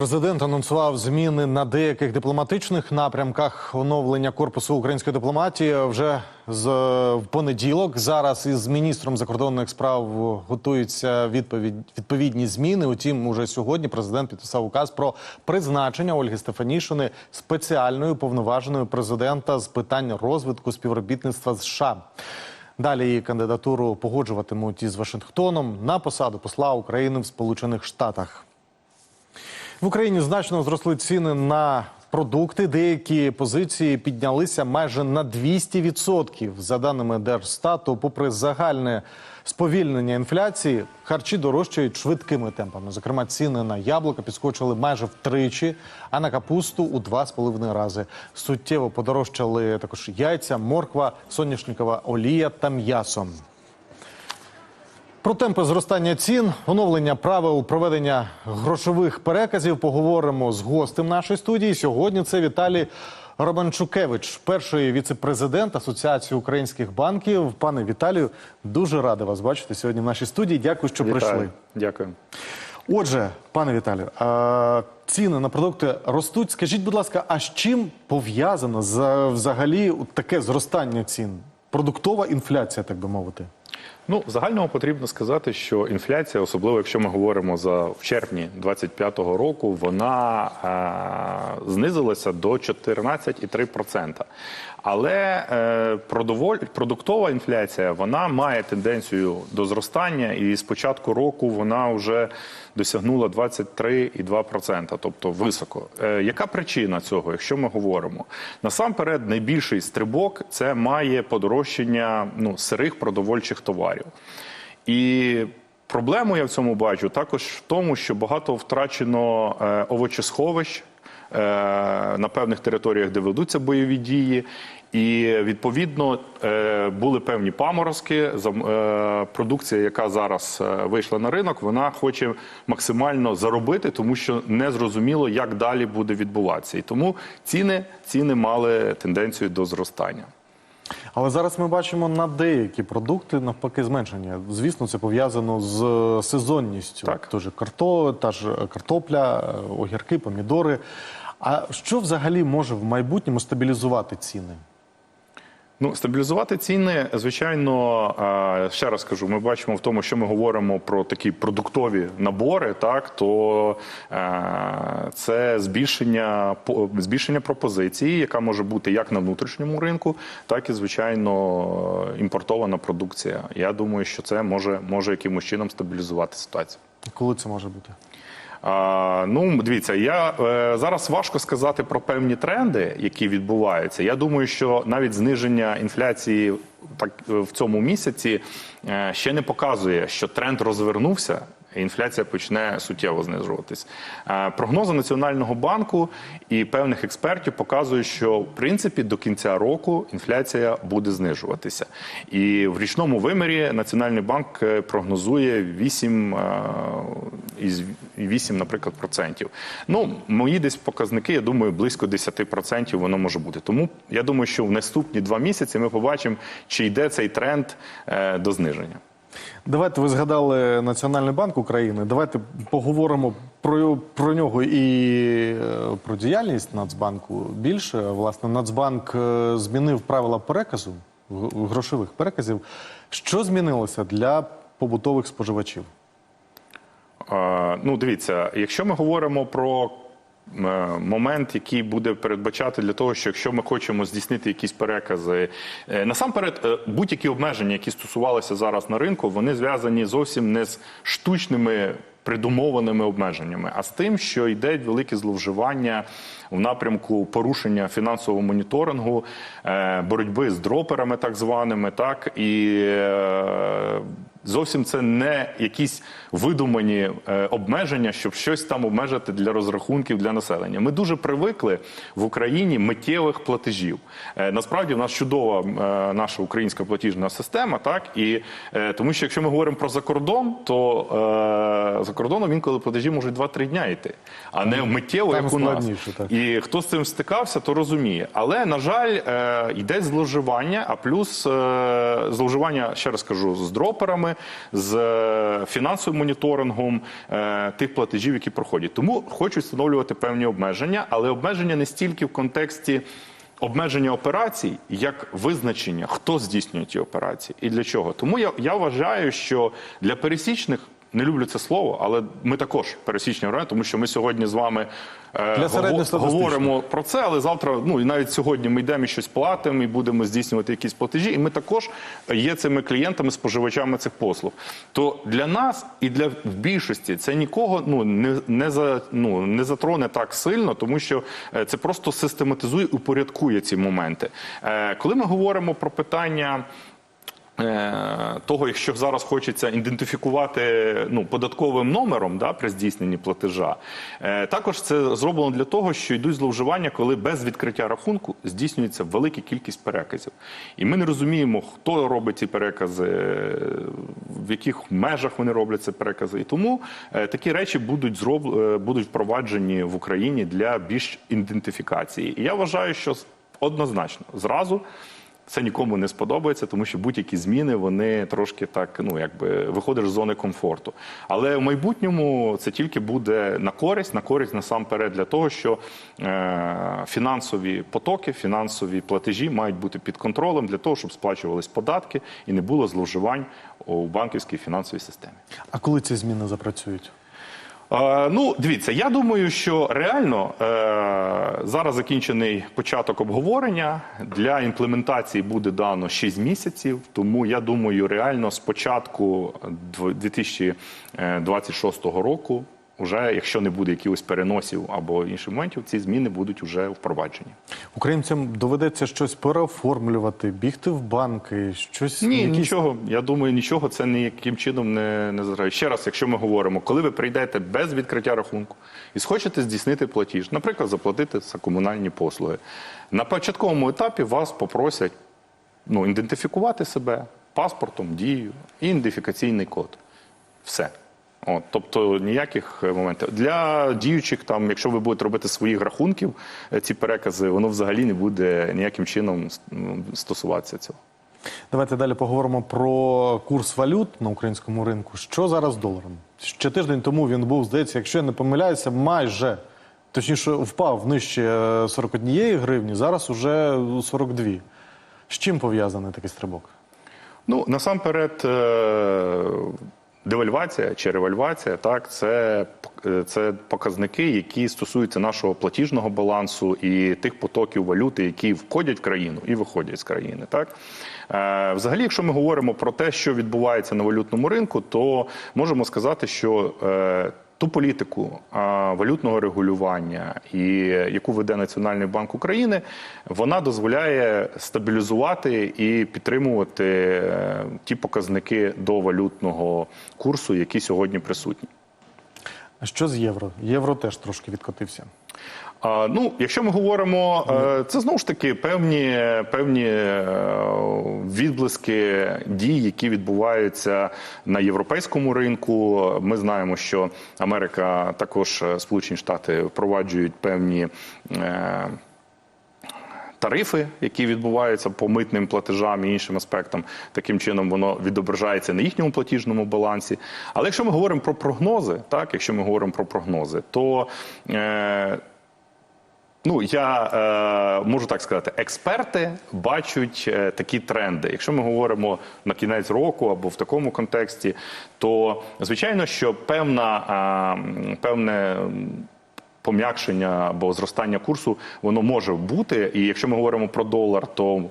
Президент анонсував зміни на деяких дипломатичних напрямках оновлення корпусу української дипломатії вже з в понеділок. Зараз із міністром закордонних справ готуються відповідь відповідні зміни. Утім, уже сьогодні президент підписав указ про призначення Ольги Стефанішини спеціальною повноваженою президента з питань розвитку співробітництва з США. Далі її кандидатуру погоджуватимуть із Вашингтоном на посаду посла України в Сполучених Штатах. В Україні значно зросли ціни на продукти. Деякі позиції піднялися майже на 200%. За даними Держстату, попри загальне сповільнення інфляції, харчі дорожчають швидкими темпами. Зокрема, ціни на яблука підскочили майже втричі, а на капусту у два з половиною рази. Суттєво подорожчали також яйця, морква, соняшникова олія та м'ясо. Про темпи зростання цін, оновлення правил проведення грошових переказів поговоримо з гостем нашої студії. Сьогодні це Віталій Романчукевич, перший віце-президент Асоціації українських банків. Пане Віталію, дуже радий вас бачити сьогодні в нашій студії. Дякую, що Вітаю. прийшли. Дякую. Отже, пане Віталію, ціни на продукти ростуть. Скажіть, будь ласка, а з чим пов'язано за- взагалі таке зростання цін? Продуктова інфляція, так би мовити. Ну, в загальному потрібно сказати, що інфляція, особливо якщо ми говоримо за в червні 25-го року, вона е, знизилася до 14,3%. Але е, продоволь, продуктова інфляція вона має тенденцію до зростання, і з початку року вона вже досягнула 23,2%, тобто високо. Е, яка причина цього, якщо ми говоримо? Насамперед, найбільший стрибок це має подорожчання ну, сирих продовольчих товарів. І проблему я в цьому бачу також в тому, що багато втрачено е, овочесховищ е, на певних територіях, де ведуться бойові дії. І відповідно е, були певні паморозки. Е, Продукція, яка зараз е, вийшла на ринок, вона хоче максимально заробити, тому що не зрозуміло, як далі буде відбуватися. І тому ціни, ціни мали тенденцію до зростання. Але зараз ми бачимо на деякі продукти навпаки зменшення. Звісно, це пов'язано з е, сезонністю. Так. Тож карто, та ж картопля, е, огірки, помідори. А що взагалі може в майбутньому стабілізувати ціни? Ну, стабілізувати ціни, звичайно, ще раз кажу, ми бачимо в тому, що ми говоримо про такі продуктові набори, так то е, це збільшення збільшення пропозиції, яка може бути як на внутрішньому ринку, так і звичайно імпортована продукція. Я думаю, що це може, може якимось чином стабілізувати ситуацію. Коли це може бути? Ну, дивіться, я е, зараз важко сказати про певні тренди, які відбуваються. Я думаю, що навіть зниження інфляції так в цьому місяці е, ще не показує, що тренд розвернувся. Інфляція почне суттєво знижуватись. Прогнози Національного банку і певних експертів показують, що в принципі до кінця року інфляція буде знижуватися. І в річному вимірі Національний банк е, прогнозує 8 е, із 8, наприклад, процентів. Ну, мої десь показники, я думаю, близько 10% воно може бути. Тому я думаю, що в наступні два місяці ми побачимо, чи йде цей тренд е, до зниження. Давайте ви згадали Національний банк України. Давайте поговоримо про, про нього і е, про діяльність Нацбанку більше. Власне, Нацбанк е, змінив правила переказу грошових переказів. Що змінилося для побутових споживачів? Ну, дивіться, якщо ми говоримо про момент, який буде передбачати для того, що якщо ми хочемо здійснити якісь перекази, е, насамперед, е, будь-які обмеження, які стосувалися зараз на ринку, вони зв'язані зовсім не з штучними. Придумованими обмеженнями, а з тим, що йде велике зловживання в напрямку порушення фінансового моніторингу, е, боротьби з дроперами, так званими, так і е, зовсім це не якісь видумані е, обмеження, щоб щось там обмежити для розрахунків для населення. Ми дуже привикли в Україні миттєвих платежів. Е, Насправді в нас чудова е, наша українська платіжна система, так і тому, що якщо ми говоримо про закордон, то е, за кордоном інколи платежі можуть 2-3 дня йти, а не миттєво, Там як у нас. так. І хто з цим стикався, то розуміє. Але на жаль, е, йде зловживання, а плюс е, зловживання, ще раз кажу, з дроперами, з е, фінансовим моніторингом е, тих платежів, які проходять. Тому хочуть встановлювати певні обмеження, але обмеження не стільки в контексті. Обмеження операцій як визначення, хто здійснює ті операції і для чого. Тому я, я вважаю, що для пересічних не люблю це слово, але ми також пересічні громадяни, тому що ми сьогодні з вами е, говоримо про це, але завтра, ну і навіть сьогодні ми йдемо і щось платимо і будемо здійснювати якісь платежі. І ми також є цими клієнтами, споживачами цих послуг. То для нас і для в більшості це нікого ну не, не за ну не затроне так сильно, тому що е, це просто систематизує і упорядкує ці моменти. Е, Коли ми говоримо про питання. Е, Того, якщо зараз хочеться ідентифікувати ну, податковим номером да, при здійсненні платежа, е, також це зроблено для того, що йдуть зловживання, коли без відкриття рахунку здійснюється велика кількість переказів. І ми не розуміємо, хто робить ці перекази, е, в яких межах вони роблять ці перекази. І тому такі речі будуть зроб... будуть впроваджені в Україні для більш ідентифікації. І я вважаю, що однозначно зразу це нікому не сподобається, тому що будь-які зміни вони трошки так, ну якби виходиш з зони комфорту. Але в майбутньому це тільки буде на користь, на користь насамперед для того, що е, фінансові потоки, фінансові платежі мають бути під контролем для того, щоб сплачувались податки і не було зловживань у банківській фінансовій системі. А коли ці зміни запрацюють? Е, ну, дивіться, я думаю, що реально е, зараз закінчений початок обговорення. Для імплементації буде дано 6 місяців. Тому я думаю, реально з початку дв- 2026 року, вже якщо не буде якихось переносів або інших моментів, ці зміни будуть вже впроваджені. Українцям доведеться щось переоформлювати, бігти в банки, щось Ні, якісь- нічого. Я думаю, нічого це ніяким чином не, не зграє. Ще раз, якщо ми говоримо, коли ви прийдете без відкриття рахунку і схочете здійснити платіж, наприклад, заплатити за комунальні послуги, на початковому етапі вас попросять ну, ідентифікувати себе паспортом, дією і ідентифікаційний код. Все. От, тобто ніяких е, моментів для діючих, там, якщо ви будете робити своїх рахунків, е, ці перекази, воно взагалі не буде ніяким чином ну, стосуватися цього. Давайте далі поговоримо про курс валют на українському ринку. Що зараз з доларом? Ще тиждень тому він був, здається, якщо я не помиляюся, майже точніше впав нижче е, 41 гривні, зараз уже 42. З чим пов'язаний такий стрибок? Ну, насамперед, е, девальвація чи ревальвація, так, це, е, це показники, які стосуються нашого платіжного балансу і тих потоків валюти, які входять в країну і виходять з країни. Так? Е, Взагалі, якщо ми говоримо про те, що відбувається на валютному ринку, то можемо сказати, що е, ту політику валютного регулювання, і яку веде Національний банк України, вона дозволяє стабілізувати і підтримувати е, ті показники до валютного курсу, які сьогодні присутні. А що з євро? Євро теж трошки відкотився. А, ну, якщо ми говоримо, е, це знову ж таки певні, певні е, відблиски дій, які відбуваються на європейському ринку. Ми знаємо, що Америка також е, Сполучені Штати впроваджують певні. Тарифи, які відбуваються по митним платежам і іншим аспектам, таким чином воно відображається на їхньому платіжному балансі. Але якщо ми говоримо про прогнози, так якщо ми говоримо про прогнози, то е, Ну, я е, можу так сказати, експерти бачать е, такі тренди. Якщо ми говоримо на кінець року або в такому контексті, то звичайно, що певна, е, певне. Пом'якшення або зростання курсу воно може бути. І якщо ми говоримо про долар, то е,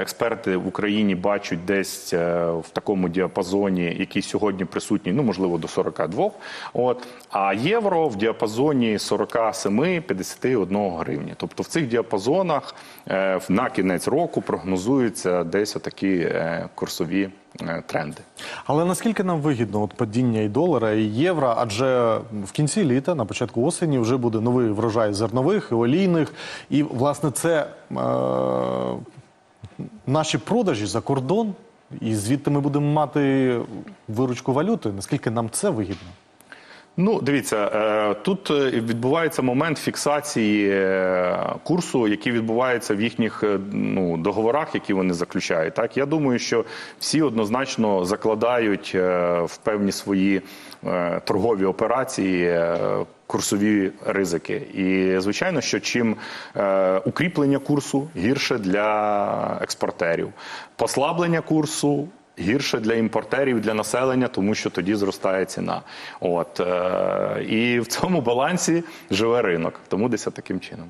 експерти в Україні бачать десь е, в такому діапазоні, який сьогодні присутній, ну можливо до 42. От а євро в діапазоні 47-51 гривні. Тобто в цих діапазонах е, на кінець року прогнозуються десь отакі е, курсові тренди. Але наскільки нам вигідно от падіння і долара, і євро? Адже в кінці літа, на початку осені, вже буде новий врожай зернових і олійних. І, власне, це е- наші продажі за кордон, і звідти ми будемо мати виручку валюти. Наскільки нам це вигідно? Ну, дивіться, е, тут е, відбувається момент фіксації е, курсу, який відбувається в їхніх ну, договорах, які вони заключають. Так, я думаю, що всі однозначно закладають в певні свої торгові операції. Курсові ризики, і звичайно, що чим укріплення курсу гірше для експортерів, послаблення курсу гірше для імпортерів, для населення, тому що тоді зростає ціна. От е, і в цьому балансі живе ринок. Тому десь таким чином.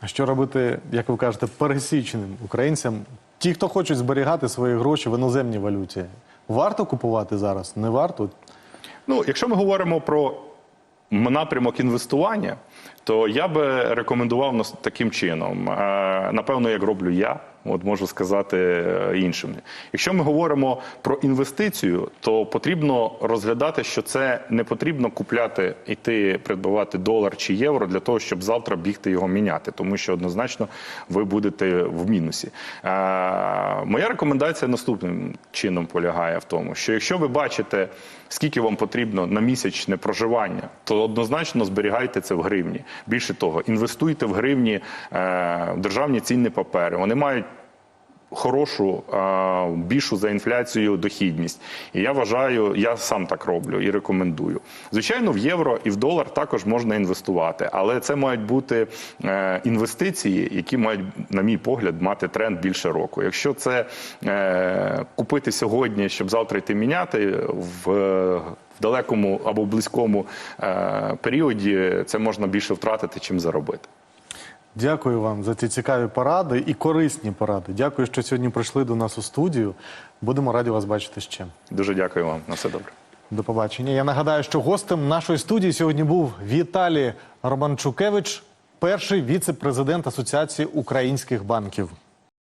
А що робити, як ви кажете, пересічним українцям? Ті, хто хочуть зберігати свої гроші в іноземній валюті, варто купувати зараз? Не варто? Ну, якщо ми говоримо про напрямок інвестування, то я би рекомендував нас таким чином. Е, Напевно, як роблю я. От можу сказати е, іншим. Якщо ми говоримо про інвестицію, то потрібно розглядати, що це не потрібно купляти, іти придбавати долар чи євро для того, щоб завтра бігти його міняти, тому що однозначно ви будете в мінусі. Е, моя рекомендація наступним чином полягає в тому, що якщо ви бачите, скільки вам потрібно на місячне проживання, то однозначно зберігайте це в гривні. Більше того, інвестуйте в гривні е, в державні цінні папери. Вони мають хорошу, більшу за інфляцію дохідність. І я вважаю, я сам так роблю і рекомендую. Звичайно, в євро і в долар також можна інвестувати, але це мають бути е, інвестиції, які мають, на мій погляд, мати тренд більше року. Якщо це е, купити сьогодні, щоб завтра йти міняти в. В далекому або близькому е, періоді це можна більше втратити, чим заробити. Дякую вам за ці цікаві поради і корисні поради. Дякую, що сьогодні прийшли до нас у студію. Будемо раді вас бачити ще. Дуже дякую вам. На все добре. До побачення. Я нагадаю, що гостем нашої студії сьогодні був Віталій Романчукевич, перший віце-президент Асоціації українських банків.